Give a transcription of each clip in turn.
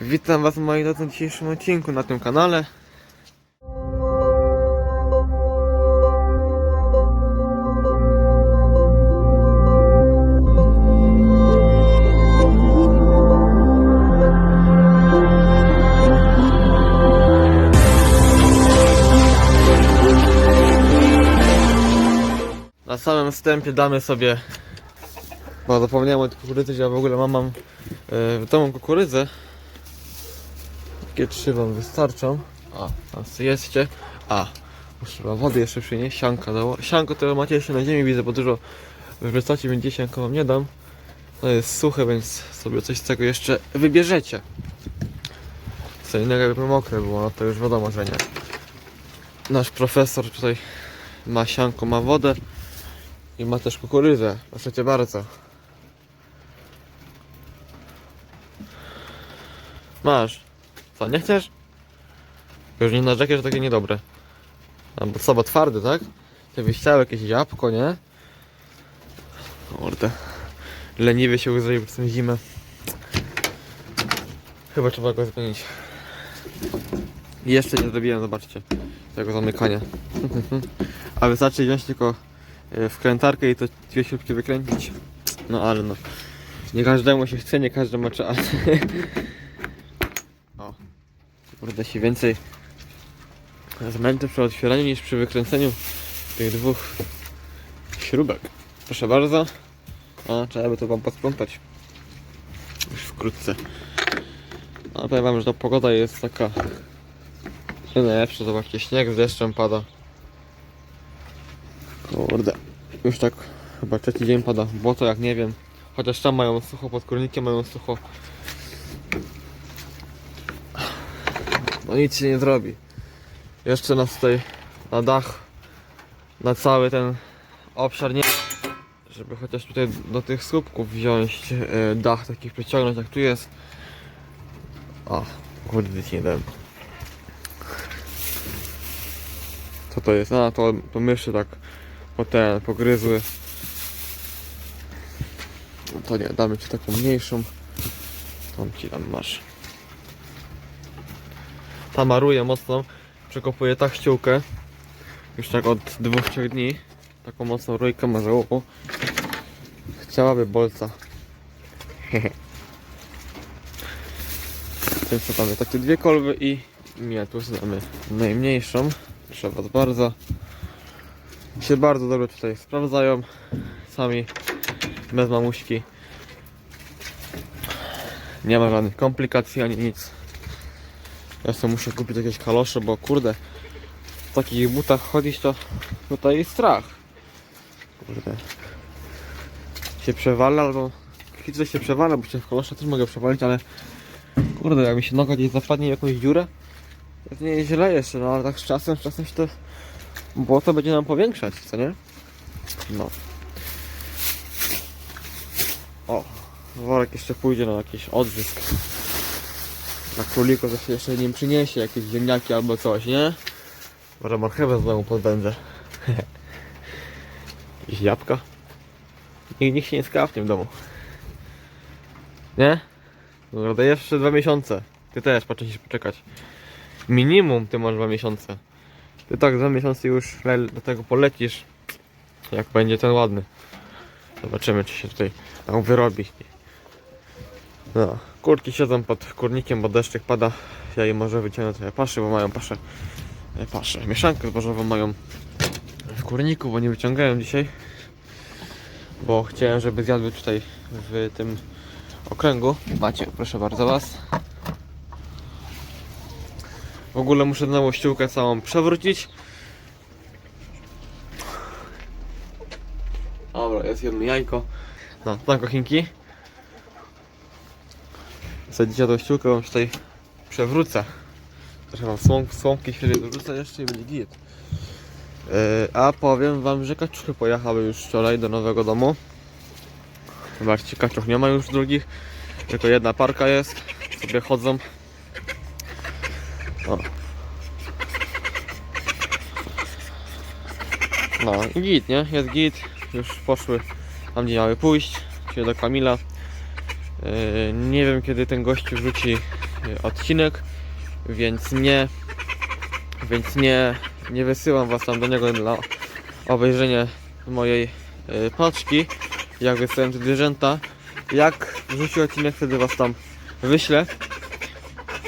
Witam was moi drodzy w dzisiejszym odcinku na tym kanale. Na samym wstępie damy sobie bo zapomniałem o kukurydzy, ja w ogóle mam, mam e, w kukurydzę. Takie trzy wam wystarczą. A, tam jedzcie. A, wam wody jeszcze przynieść, sianka dało. Sianko to macie jeszcze na ziemi, widzę, bo dużo wyrzucacie, więc dzisiaj sianko wam nie dam. To jest suche, więc sobie coś z tego jeszcze wybierzecie. Co innego jakby mokre było, no to już wiadomo, że nie. Nasz profesor tutaj ma sianko, ma wodę i ma też kukurydzę. Proszę cię bardzo. Masz. Co, nie chcesz? Już nie narzekaj, że takie niedobre. A, bo słabo twardy, tak? Ty byś chciał jakieś jabłko, nie? Kurde. Leniwie się uzroił przez tę zimę. Chyba trzeba go zmienić. Jeszcze nie zrobiłem, zobaczcie, tego zamykania. A wystarczy wziąć tylko e, wkrętarkę i to dwie śrubki wykręcić. No ale no. Nie każdemu się chce, nie każdy ma czas. o. Kurde się więcej zmęczę przy otwieraniu niż przy wykręceniu tych dwóch śrubek. Proszę bardzo. A, trzeba by to wam posprzątać. Już wkrótce. No powiem wam, że ta pogoda jest taka nie najlepsza. Zobaczcie, śnieg z deszczem pada. Kurde. Już tak chyba trzeci dzień pada. Błoto jak nie wiem. Chociaż tam mają sucho, pod kurnikiem mają sucho. No nic się nie zrobi. Jeszcze nas tutaj na dach, na cały ten obszar nie... Żeby chociaż tutaj do tych słupków wziąć e, dach takich przeciągnąć jak tu jest. O, kurde, nie dałem. Co to jest? A, to, to myszy tak po ten, pogryzły. No to nie, damy ci taką mniejszą. Tą ci tam masz. Ta maruje mocno. Przekopuje tak ściółkę. Już tak od dwóch, trzech dni. Taką mocną rójkę ma żałobą. Chciałaby bolca. Tym co damy takie dwie kolby i nie, tu damy najmniejszą. Proszę was bardzo. Się bardzo dobrze tutaj sprawdzają. Sami bez mamuśki. Nie ma żadnych komplikacji ani nic. Ja sobie muszę kupić jakieś kalosze, bo kurde, w takich butach chodzić to tutaj jest strach. Kurde. Się przewala albo widzę się przewala, bo się w kalosze też mogę przewalić, ale kurde, jak mi się noga gdzieś zapadnie jakąś dziurę, to nie jest źle jeszcze, no ale tak z czasem, z czasem się to błoto będzie nam powiększać, co nie? No. O, worek jeszcze pójdzie na jakiś odzysk. Na króliko to się jeszcze nim przyniesie jakieś ziemniaki albo coś, nie? Może marchewę znowu podbędę. Jakieś jabłka. Nikt, nikt się nie skapnie w domu. Nie? Dobra, jeszcze dwa miesiące. Ty też poczekaj poczekać. Minimum ty masz dwa miesiące. Ty tak dwa miesiące już do tego polecisz. Jak będzie ten ładny. Zobaczymy czy się tutaj tam wyrobi. No, kurki siedzą pod kurnikiem, bo deszczyk pada. Ja je może wyciągnę trochę paszy, bo mają paszę. Paszę. Mieszankę zbożową mają w kurniku, bo nie wyciągałem dzisiaj. Bo chciałem, żeby zjadły tutaj w tym okręgu. Macie, proszę bardzo was. W ogóle muszę znowu ściółkę całą przewrócić. Dobra, jest jedno jajko. No, tam kochinki. Sadzicie tą ściółkę, wam tutaj przewrócę. Trochę mam słom, słomki świeżej dorzucę jeszcze i będzie git. Yy, a powiem wam, że kaczuchy pojechały już wczoraj do nowego domu. Zobaczcie, kaczuch nie ma już drugich. Tylko jedna parka jest. Sobie chodzą. O. No i git, nie? Jest git. Już poszły tam gdzie miały pójść. Czyli do Kamila. Yy, nie wiem kiedy ten gościu wróci e, odcinek, więc nie, więc nie, nie wysyłam was tam do niego dla obejrzenia mojej e, paczki, jak wysyłam te zwierzęta. Jak wrzucił odcinek, wtedy was tam wyślę.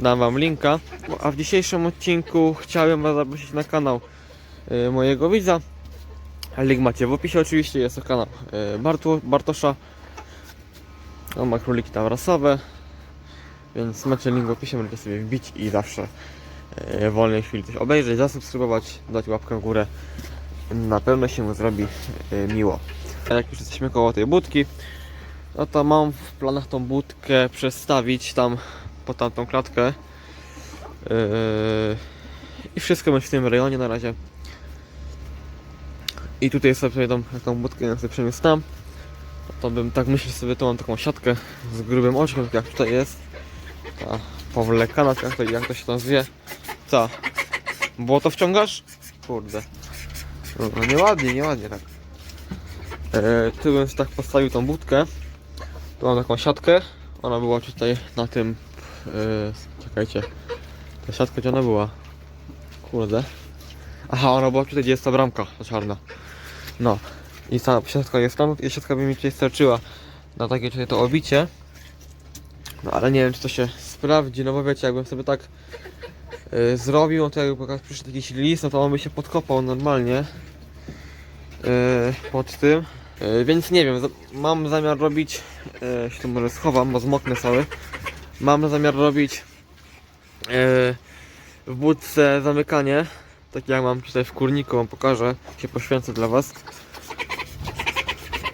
Dam wam linka. A w dzisiejszym odcinku chciałem was zaprosić na kanał e, mojego widza. Link macie w opisie oczywiście, jest to kanał e, Bartu, Bartosza. On ma króliki tam rasowe. Więc macie link w opisie, możecie sobie wbić i zawsze e, w wolnej chwili coś obejrzeć, zasubskrybować, dać łapkę w górę. Na pewno się mu zrobi e, miło. A jak już jesteśmy koło tej budki, no to mam w planach tą budkę przestawić tam po tamtą klatkę. Yy, I wszystko będzie w tym rejonie na razie. I tutaj sobie tą taką budkę sobie przeniósł tam. To bym tak myślę sobie, tu mam taką siatkę z grubym oczkiem, jak tutaj jest. Ta powlekana, jak to, jak to się tam zwie. Co? Błoto wciągasz? Kurde. No, nieładnie, nieładnie tak. E, tu bym tak postawił tą budkę. Tu mam taką siatkę. Ona była tutaj na tym. E, czekajcie. Ta siatka gdzie ona była? Kurde. Aha, ona była tutaj, gdzie jest ta bramka, ta czarna. No. I ta siatka jest tam i siatka by mi tutaj starczyła na takie tutaj to obicie. No ale nie wiem, czy to się sprawdzi, no bo wiecie, jakbym sobie tak e, zrobił, no to jakby jak przyszedł jakiś list, no to on by się podkopał normalnie e, pod tym. E, więc nie wiem, mam zamiar robić, e, się tu może schowam, bo zmoknę cały. Mam zamiar robić e, w budce zamykanie, tak jak mam tutaj w kurniku, wam pokażę, się poświęcę dla was.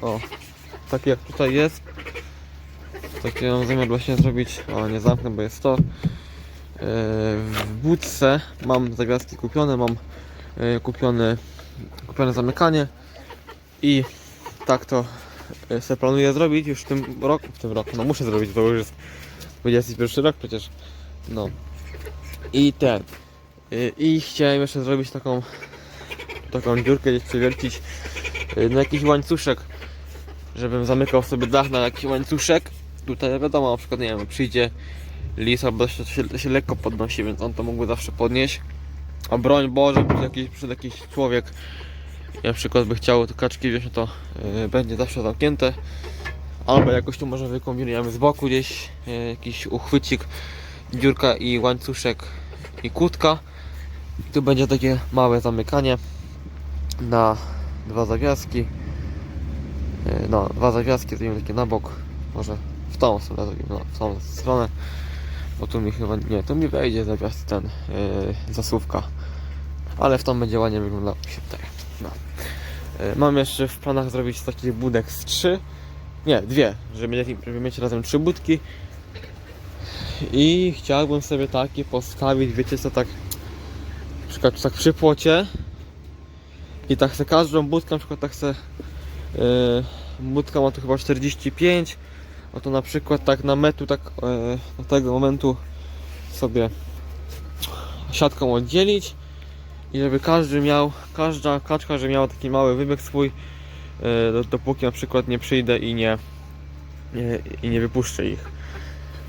O, takie jak tutaj jest. Takie mam zamiar właśnie zrobić, o nie zamknę, bo jest to. E, w budce mam zawiaski kupione, mam e, kupione, kupione zamykanie i tak to e, sobie planuję zrobić już w tym roku, w tym roku, no muszę zrobić, bo już jest 21 rok przecież, no. I ten, i chciałem jeszcze zrobić taką, taką dziurkę gdzieś przewiercić na jakiś łańcuszek, żebym zamykał sobie dach na jakiś łańcuszek. Tutaj wiadomo, na przykład, nie wiem, przyjdzie lis albo się, się, się lekko podnosi, więc on to mógłby zawsze podnieść. A broń Boże, przed jakiś, przed jakiś człowiek na przykład by chciał te kaczki wziąć, no to y, będzie zawsze zamknięte. Albo jakoś tu może wykombinujemy z boku gdzieś y, jakiś uchwycik, dziurka i łańcuszek i kłódka. I tu będzie takie małe zamykanie na dwa zawiaski. Y, No, dwa zawiaski zrobimy takie na bok. Może w tą stronę zrobimy, no, w tą stronę. Bo tu mi chyba, nie, tu mi wejdzie zawias ten, yy. Ale w tą będzie ładnie wyglądał mi się wydaje. No. Yy, mam jeszcze w planach zrobić taki budek z trzy. Nie, dwie, żeby żeby mieć razem trzy budki. I chciałbym sobie takie postawić, wiecie co, tak na przykład tak przy płocie i tak chcę każdą budkę, na przykład tak chcę yy, budka ma tu chyba 45 no to na przykład tak na metu, tak yy, do tego momentu sobie siatką oddzielić i żeby każdy miał, każda kaczka, żeby miała taki mały wybieg swój do- dopóki na przykład nie przyjdę i nie, i nie wypuszczę ich.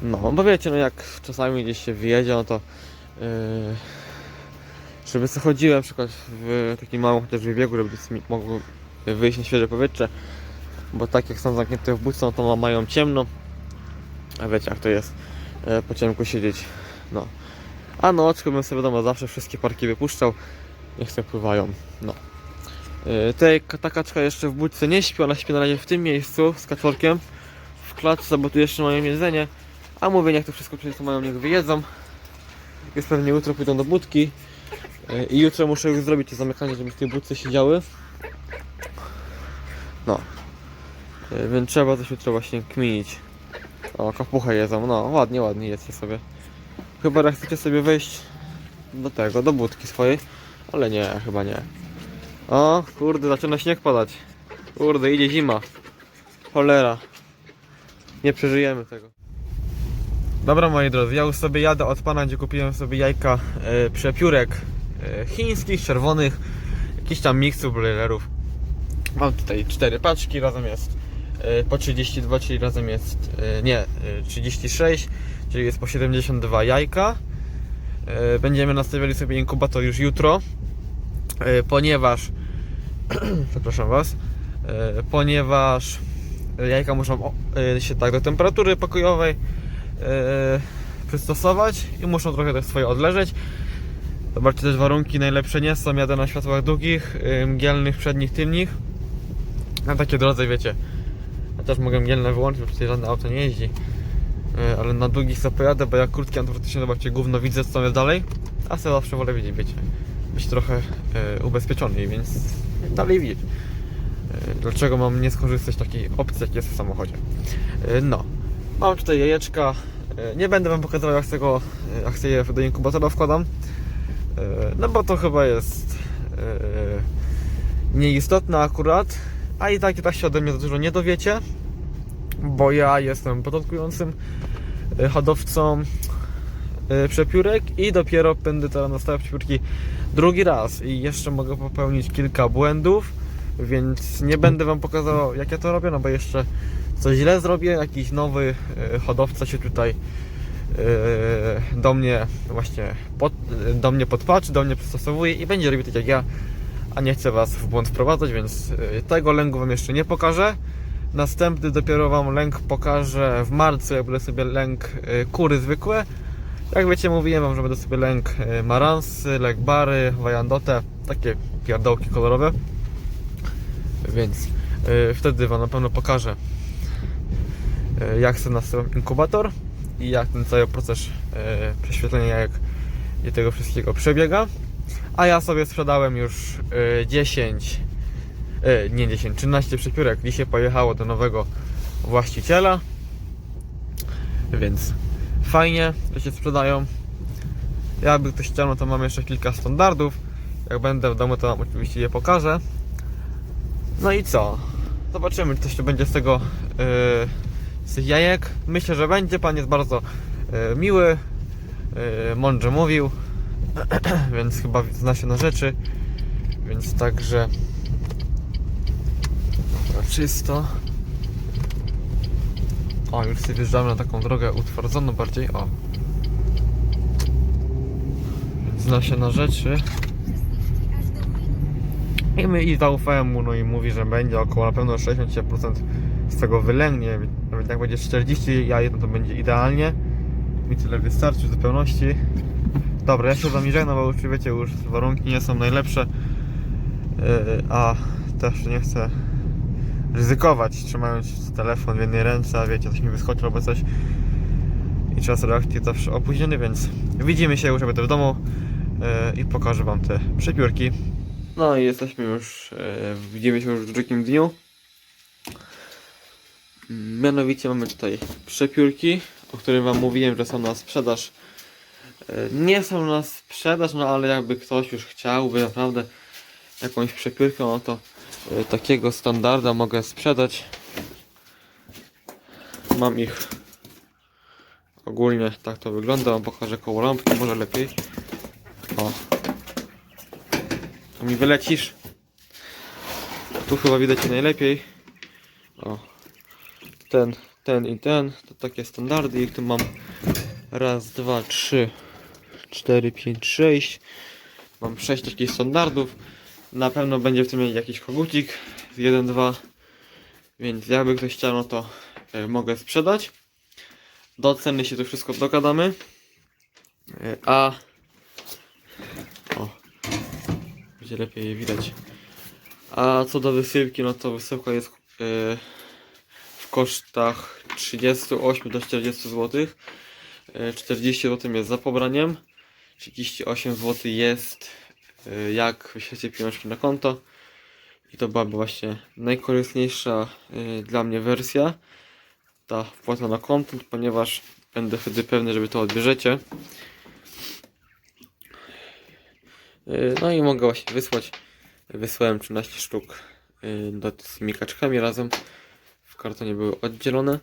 No, bo wiecie, no jak czasami gdzieś się wyjedzie, no to yy, żeby sobie chodziłem na przykład w takim małym chociaż wybiegu, żeby mi mogło wyjść na świeże powietrze, bo tak jak są zamknięte w budce, no to ma- mają ciemno, a wiecie jak to jest e, po ciemku siedzieć, no. A na oczku bym sobie wiadomo zawsze wszystkie parki wypuszczał, niech sobie pływają, no. E, tej, ta kaczka jeszcze w budce nie śpi, ona śpi na razie w tym miejscu z kaczorkiem, w klatce, bo tu jeszcze mają jedzenie, a mówię, niech to wszystko to mają, niech wyjedzą. Jest pewnie jutro pójdą do budki. E, I jutro muszę już zrobić to zamykanie, żeby w tej budce siedziały. No. E, Więc trzeba coś jutro właśnie kminić. O, kapuchę jedzą. No, ładnie, ładnie jedzcie sobie. Chyba że chcecie sobie wejść do tego, do budki swojej. Ale nie, chyba nie. O, kurde, zaczyna śnieg padać. Kurde, idzie zima. Cholera. Nie przeżyjemy tego. Dobra moi drodzy, ja już sobie jadę od pana, gdzie kupiłem sobie jajka e, przepiórek e, chińskich, czerwonych, jakiś tam miksów broilerów. Mam tutaj cztery paczki, razem jest e, po 32, czyli razem jest, e, nie, e, 36, czyli jest po 72 jajka. Będziemy nastawiali sobie inkubator już jutro, ponieważ przepraszam Was, ponieważ jajka muszą się tak do temperatury pokojowej przystosować i muszą trochę też swoje odleżeć. Zobaczcie też warunki najlepsze nie są, jadę na światłach długich, mgielnych, przednich, tylnych. Na takiej drodze wiecie, ja też mogę mgielne wyłączyć, bo tutaj żadne auto nie jeździ. E, Ale na długich sobie pojadę, bo jak krótkie automatycznie zobaczcie gówno widzę co jest dalej. A sobie zawsze wolę wiedzieć, wiecie. Być trochę e, ubezpieczony, więc dalej widzieć. E, Dlaczego mam nie skorzystać z takiej opcji, jak jest w samochodzie? No, mam tutaj jajeczka. Nie będę wam pokazywał jak tego, jak sobie je do inkubatora wkładam. E, No bo to chyba jest e, nieistotne akurat. A i tak i tak się ode mnie za dużo nie dowiecie. Bo ja jestem początkującym e, hodowcą e, przepiórek i dopiero będę teraz nastawiał przepiórki drugi raz i jeszcze mogę popełnić kilka błędów, więc nie będę wam pokazywał jak ja to robię, no bo jeszcze coś źle zrobię, jakiś nowy e, hodowca się tutaj do mnie właśnie pod, do mnie podpatrzy, do mnie przystosowuje i będzie robił tak jak ja, a nie chcę was w błąd wprowadzać, więc e, tego lęku wam jeszcze nie pokażę. Następny dopiero wam lęk pokażę w marcu, jak będę sobie lęk e, kury zwykłe. Jak wiecie, mówiłem wam, że będę sobie lęk e, maransy, lęk bary, wajandote, takie pierdołki kolorowe. Więc wtedy wam na pewno pokażę, jak sobie nastawiam inkubator i jak ten cały proces prześwietlenia jajek i tego wszystkiego przebiega. A ja sobie sprzedałem już e, 10, e, nie 10, 13 przepiórek. Dzisiaj pojechało do nowego właściciela. Więc fajnie, że się sprzedają. Jakby ktoś chciał, no to mam jeszcze kilka standardów. Jak będę w domu, to wam oczywiście je pokażę. No i co? Zobaczymy, czy coś tu będzie z tego yy, z tych jajek. Myślę, że będzie. Pan jest bardzo yy, miły, yy, mądrze mówił, więc chyba zna się na rzeczy. Więc także Dobra, czysto. O, już sobie wjeżdżamy na taką drogę utwardzoną bardziej. O. Więc zna się na rzeczy. I my i zaufałem mu, no i mówi, że będzie około na pewno 60% z tego wylęgnie. Nawet jak będzie 40 jaj, no to będzie idealnie. Mi tyle wystarczy w zupełności. Dobra, ja się z wami żegnam, bo już wiecie, już warunki nie są najlepsze. Yy, a też nie chcę ryzykować, trzymając telefon w jednej ręce, a wiecie, coś mi wyskoczy albo coś. I czas reakcji zawsze opóźniony, więc widzimy się już, będę w domu yy, i pokażę wam te przepiórki. No i jesteśmy już, e, widzimy się już w drugim dniu. Mianowicie mamy tutaj przepiórki, o których wam mówiłem, że są na sprzedaż. E, Nie są na sprzedaż, no ale jakby ktoś już chciałby naprawdę jakąś przepiórkę, no to e, takiego standarda mogę sprzedać. Mam ich ogólnie tak to wygląda. Pokażę koło lampki, może lepiej. O, to mi wylecisz. Tu chyba widać najlepiej. O. Ten, ten i ten. To takie standardy. Ich tu mam raz, dwa, trzy, cztery, pięć, sześć. Mam sześć takich standardów. Na pewno będzie w tym jakiś kogucik. z Jeden, dwa. Więc jakby ktoś chciał, no to e, mogę sprzedać. Do ceny się to wszystko dogadamy. E, a o, będzie lepiej je widać. A co do wysyłki, no to wysyłka jest e, w kosztach 38 do 40 zł. E, 40 zł jest za pobraniem. 38 zł jest e, jak wyślecie pieniążki na konto. I to byłaby właśnie najkorzystniejsza e, dla mnie wersja. Ta wpłata na konto, ponieważ będę wtedy pewny, że wy to odbierzecie. Yy, No i mogę właśnie wysłać. Wysłałem 13 sztuk z tymi kaczkami razem. W kartonie były oddzielone.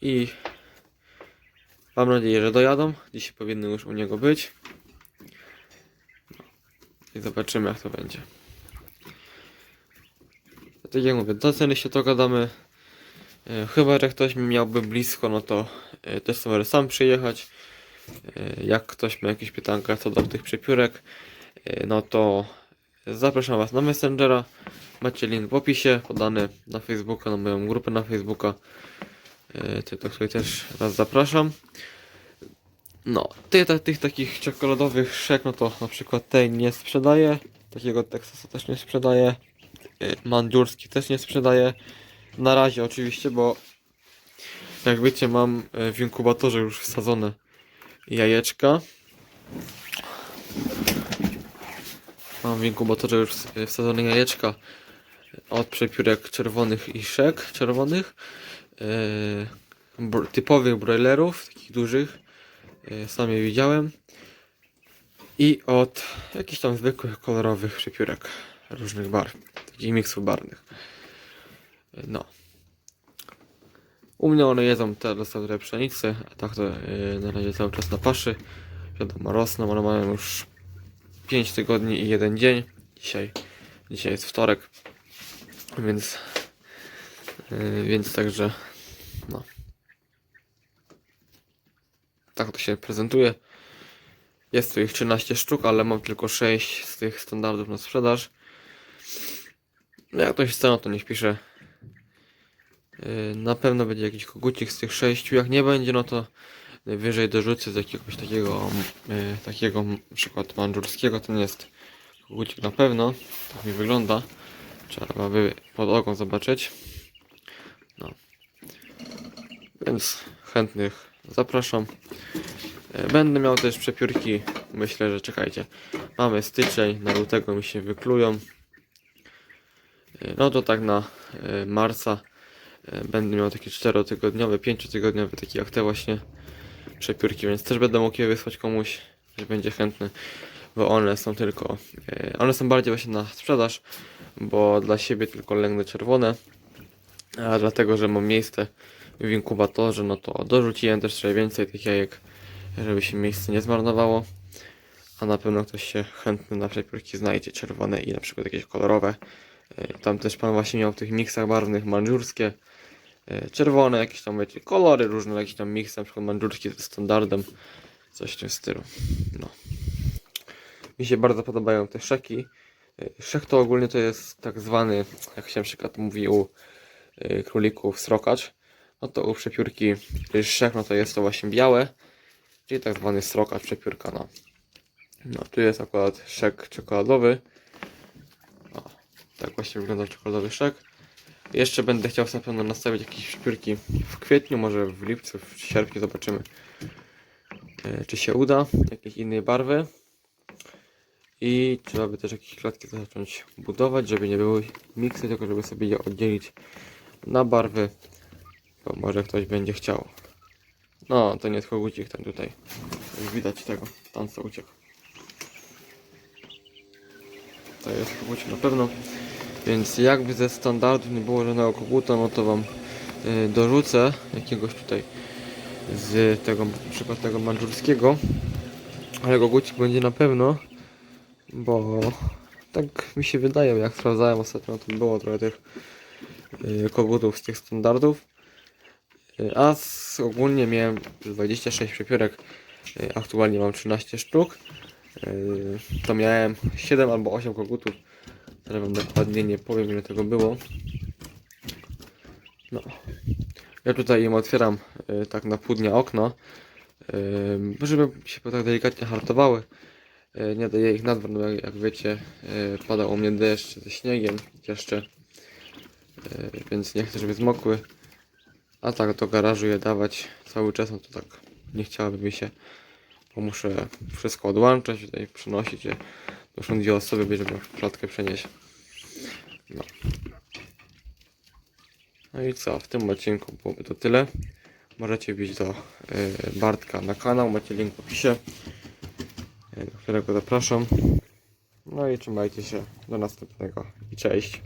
I mam nadzieję, że dojadą. Dzisiaj powinny już u niego być. I zobaczymy jak to będzie. Tak jak mówię, do ceny się to gadamy. E, Chyba, że ktoś mi miałby blisko, no to e, też może sam przyjechać. E, Jak ktoś ma jakieś pytanka co do tych przepiórek, no to zapraszam Was na Messengera. Macie link w opisie podany na Facebooka, na moją grupę na Facebooka. E, Do której też Was zapraszam. No, tych, tych takich czekoladowych szek, no to na przykład tej nie sprzedaję. Takiego Texasa też nie sprzedaję. E, Mandziurski też nie sprzedaję. Na razie oczywiście, bo jak wiecie mam e, w inkubatorze już wsadzone jajeczka. Mam w inkubatorze już wsadzone jajeczka od przepiórek czerwonych i szek czerwonych. Br- typowych broilerów, takich dużych. E, sam je widziałem. I od jakichś tam zwykłych kolorowych przepiórek różnych barw, takich miksów barwnych. E, No. U mnie one jedzą te dostawy pszenicy, a tak to yy, na razie cały czas na paszy. Wiadomo, rosną, one mają już 5 tygodni i jeden dzień. Dzisiaj, dzisiaj jest wtorek, więc, yy, więc także, no. Tak to się prezentuje. Jest tu ich 13 sztuk, ale mam tylko 6 z tych standardów na sprzedaż. No jak ktoś chce, no to niech pisze. Yy, Na pewno będzie jakiś kogucik z tych sześciu. Jak nie będzie, no to wyżej dorzucę z jakiegoś takiego, yy, takiego na przykład mandżurskiego. Ten jest kogucik na pewno. Tak mi wygląda. Trzeba by pod ogon zobaczyć. No. Więc chętnych zapraszam. Yy, Będę miał też przepiórki. Myślę, że czekajcie. Mamy styczeń, na lutego mi się wyklują. Yy, No to tak na yy, marca E, Będę miał takie 4-tygodniowe, 5-tygodniowe, takie jak te właśnie przepiórki, więc też będę mógł je wysłać komuś, że będzie chętny, bo one są tylko, e, one są bardziej właśnie na sprzedaż, bo dla siebie tylko lęgnę czerwone, a dlatego, że mam miejsce w inkubatorze, no to dorzuciłem też trochę więcej tych jajek, żeby się miejsce nie zmarnowało, a na pewno ktoś się chętny na przepiórki znajdzie, czerwone i na przykład jakieś kolorowe. E, Tam też pan właśnie miał w tych miksach barwnych mandżurskie, e, czerwone, jakieś tam wiecie, kolory różne, jakieś tam miksy, na przykład mandżurskie ze standardem, coś w tym stylu. No. Mi się bardzo podobają te szeki. E, Szek to ogólnie to jest tak zwany, jak się na przykład mówi u królików, srokacz. No to u przepiórki szek, no to jest to właśnie białe, czyli tak zwany srokacz, przepiórka, no. No, tu jest akurat szek czekoladowy. O, tak właśnie wygląda czekoladowy szek. Jeszcze będę chciał na pewno nastawić jakieś szpiórki w kwietniu, może w lipcu, w sierpniu zobaczymy e, czy się uda, jakiejś innej barwy. I trzeba by też jakieś klatki zacząć budować, żeby nie były miksy, tylko żeby sobie je oddzielić na barwy, bo może ktoś będzie chciał. No, to nie jest kogucik ten tutaj. Widać tego, tam co uciekł. To jest kogucik na pewno. Więc jakby ze standardu nie było żadnego koguta, no to wam y, dorzucę jakiegoś tutaj z tego, na przykład tego mandżurskiego. Ale kogucik będzie na pewno, bo tak mi się wydaje, jak sprawdzałem ostatnio, to było trochę tych y, kogutów z tych standardów. A z, ogólnie miałem 26 przepiórek, y, aktualnie mam 13 sztuk. Y, To miałem 7 albo 8 kogutów. Teraz wam dokładnie nie powiem ile tego było. No. Ja tutaj im otwieram y, tak na pół dnia okno, żeby się tak delikatnie hartowały. Nie daję ich na dwór, no jak, jak wiecie, y, pada u mnie deszcz ze śniegiem jeszcze, więc nie chcę, żeby zmokły. A tak do garażu je dawać cały czas, no to tak nie chciałoby mi się, bo muszę wszystko odłączać, tutaj przenosić je. Muszą dwie osoby być, żeby klatkę przenieść. No. no i co, w tym odcinku byłoby to tyle. Możecie wbić do y, Bartka na kanał, macie link w opisie, y, do którego zapraszam. No i trzymajcie się, do następnego i cześć.